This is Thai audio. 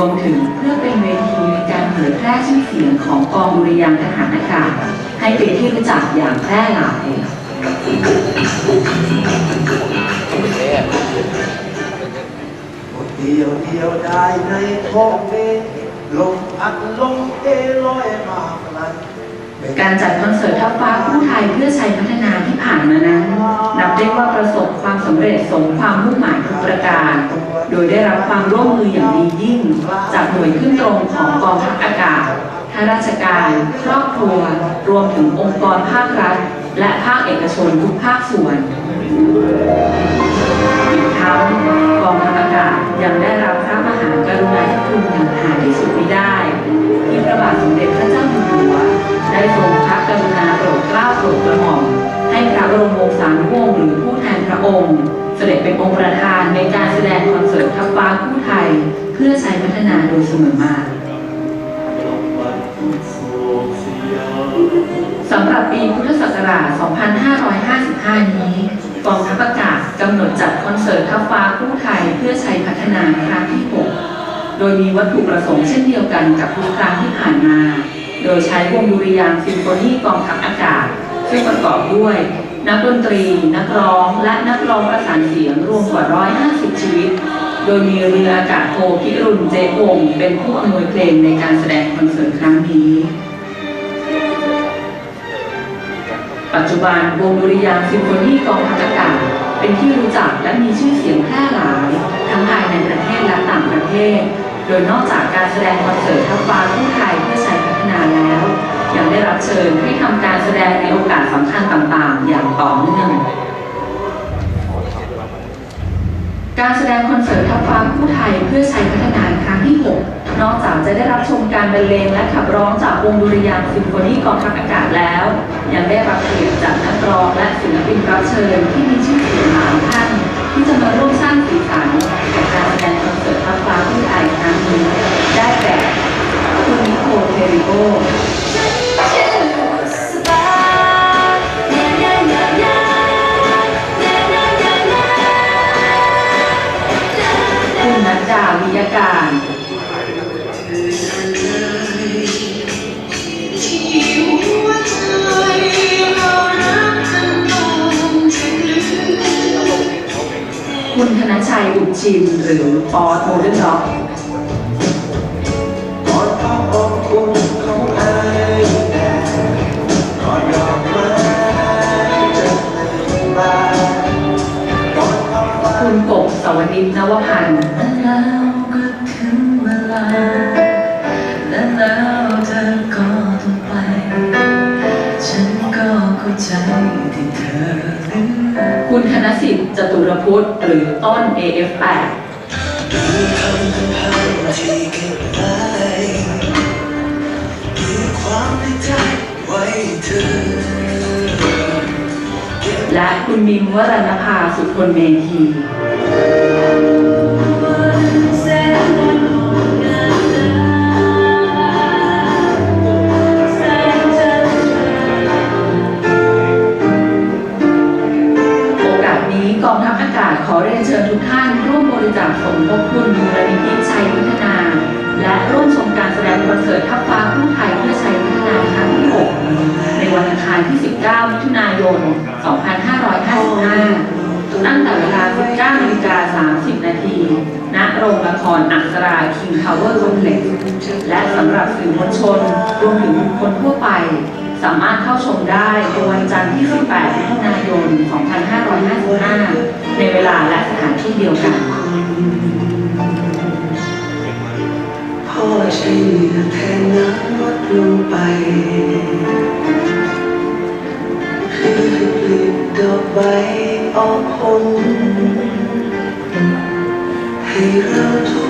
วมถึงเพื่อเป็นเวทีในการเผยแพร่ชื่อเสียงของกองดุริยางค์ทหารอากาศให้เป็นที่รู้จักอย่างแพร่หลายเดียวเดียวได้ในท้องเมลมพัดลมเอลอยมาไกลการจัดคอนเสิร์ตทัพฟ้าคู่ไทยเพื่อชัยพัฒนาที่ผ่านมานั้น นับได้ว่าประสบความสำเร็จสมความมุ่งหมายทุกประการ โดยได้รับความร่วมมืออย่างดียิ่ง จากหน่วยขึ้นตรงของกองทัพอากาศข้าราชการ ครอบครัว รวมถึงองค์กรภาครัฐ และภาคเอกชนทุกภาคส่วนอีกทั้งกองทัพอากาศ องค์ เสด็จเป็นองค์ประธานในการแสดงคอนเสิร์ตทัพฟ้าคู่ไทย เพื่อใชัยพัฒนาโดยเสมอมาสำหรับปีพุทธศักราช 2555 นี้กองทัพอากาศกำหนดจัดคอนเสิร์ตทัพฟ้าคู่ไทย เพื่อใชัยพัฒนาครั้งที่ 6 โดยมีวัตถุประสงค์เช่นเดียวกันกับทุกครั้งที่ผ่านมา โดยใช้วงดุริยางค์ซิมโฟนีกองทัพอากาศ ซึ่งประกอบด้วย นักดนตรี นักร้องและนักร้องประสานเสียงรวมกว่า 150 ชีวิต โดยมีเรืออากาศโทพิรุณเจวงเป็นผู้อำนวยเพลงในการแสดงคอนเสิร์ตครั้งนี้ ปัจจุบันวงดุริยางค์ซิมโฟนีกองทัพอากาศเป็นที่รู้จักและมีชื่อเสียงแพร่หลาย ทั้งภายในประเทศและต่างประเทศ โดยนอกจากการแสดงคอนเสิร์ตทัพฟ้าคู่ไทยเพื่อชัยพัฒนาแล้ว ยังได้รับเชิญให้ทำการแสดงในโอกาสสำคัญต่างๆ อย่างต่อเนื่อง การแสดงคอนเสิร์ตทัพฟ้าคู่ไทยเพื่อใชัยพัฒนาครั้งที่ 6 นอกจากจะได้รับชมการบรรเลงและขับร้องจากวงดุริยางค์ซิมโฟนีกองทัพอากาศแล้ว ยังได้รับเกียรติจากนักร้องและศิลปินรับเชิญที่มีชื่อเสียงหลายท่านที่จะมาร่วมสร้างสีสันกับการแสดง คุณธนชัยอุดชินหรือปอโทเดนล็อก สิทธิ์จตุรพุทธหรือต้น AF8 ดูคำคำพังที่เก็บไว้ดูความในใจไว้เธอและคุณบิมวรณภาสุคนเมธี มทบทุนมูลนิธิชัยพัฒนา และร่วมชมการแสดงคอนเสิร์ตทัพฟ้าคู่ไทยเพื่อชัยพัฒนาครั้งที่ 6 ในวันอังคารที่ 19 มิถุนายน 2555 ตั้งแต่เวลา 19นาฬิกา30 นาที ณ โรงละครอักษรา King Power Complex และสำหรับสื่อมวลชนรวมถึงคคลทั่วไป สามารถเข้าชมได้ในวันจันทร์ที่ 18มิถุนายน 2555 ในเวลาและสถานที่เดียวกัน พ่อใช้เหงื่อแทนน้ำลดลงไปเพื่อให้ผลิบดอกใบออกผลให้เราทุก